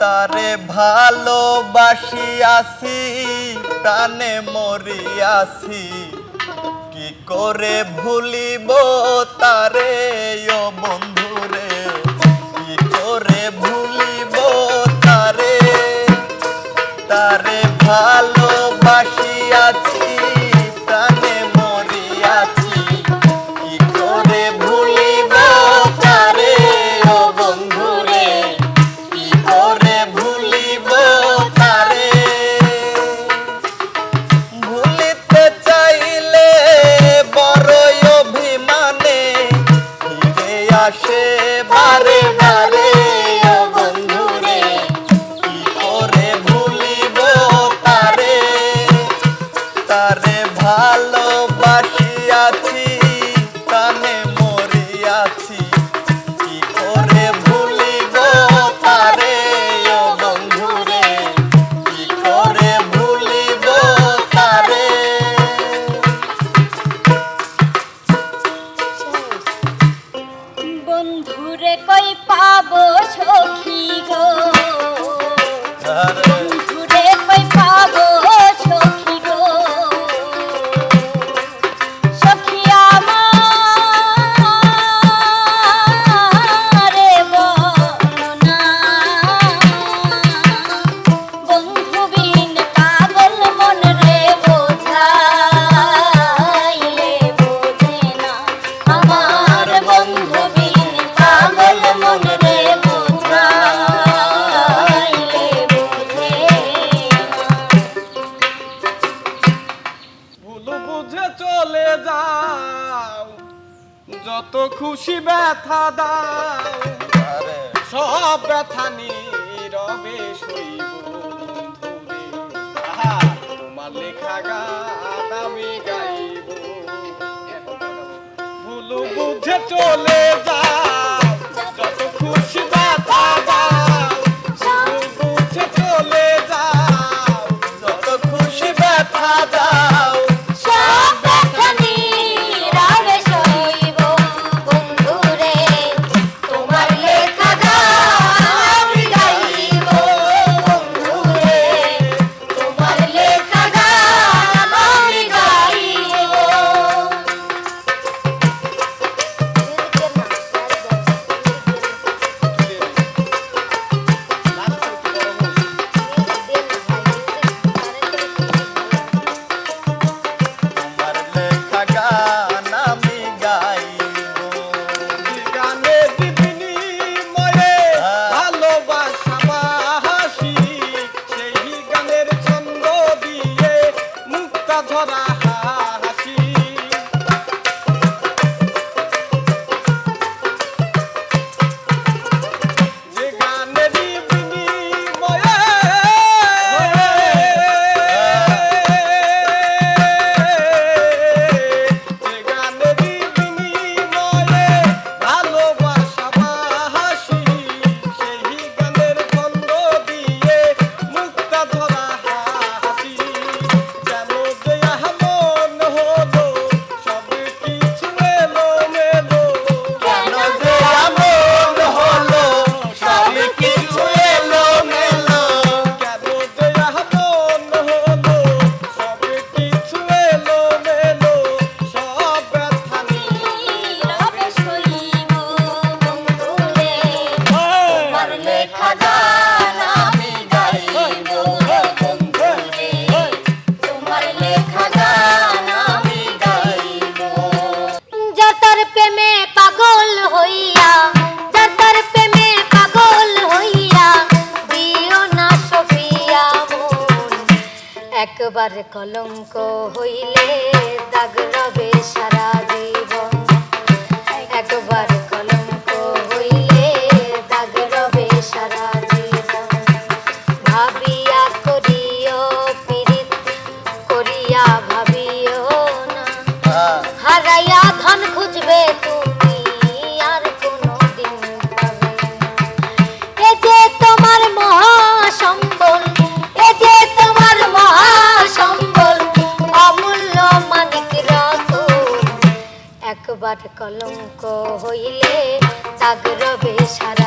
তারে ভালোবাসি ভালোবাসিয়াছি প্রাণে আসি। কি করে ভুলিব তারে ও বন্ধুরে? কি করে ভুলিব তারে? তারে ভালোবাসি আছি আসে যত খুশি ব্যথা দাও। সব ব্যথা নীরবে শৈব ধরে তোমার লেখা গান গাইব। ভুল বুঝে চলে যা। একবার কলঙ্ক হইলে দাগ রবে সারা জীবন। একবার কলঙ্ক হইলে দাগ রবে সারা জীবন। ভাবিয়া করিও পীড়িত করিয়া ভাবিও না। হ্যাঁ। হারাইয়া ধন খুঁজবে তুমি। কলঙ্ক হইলে জাগরবে বেশার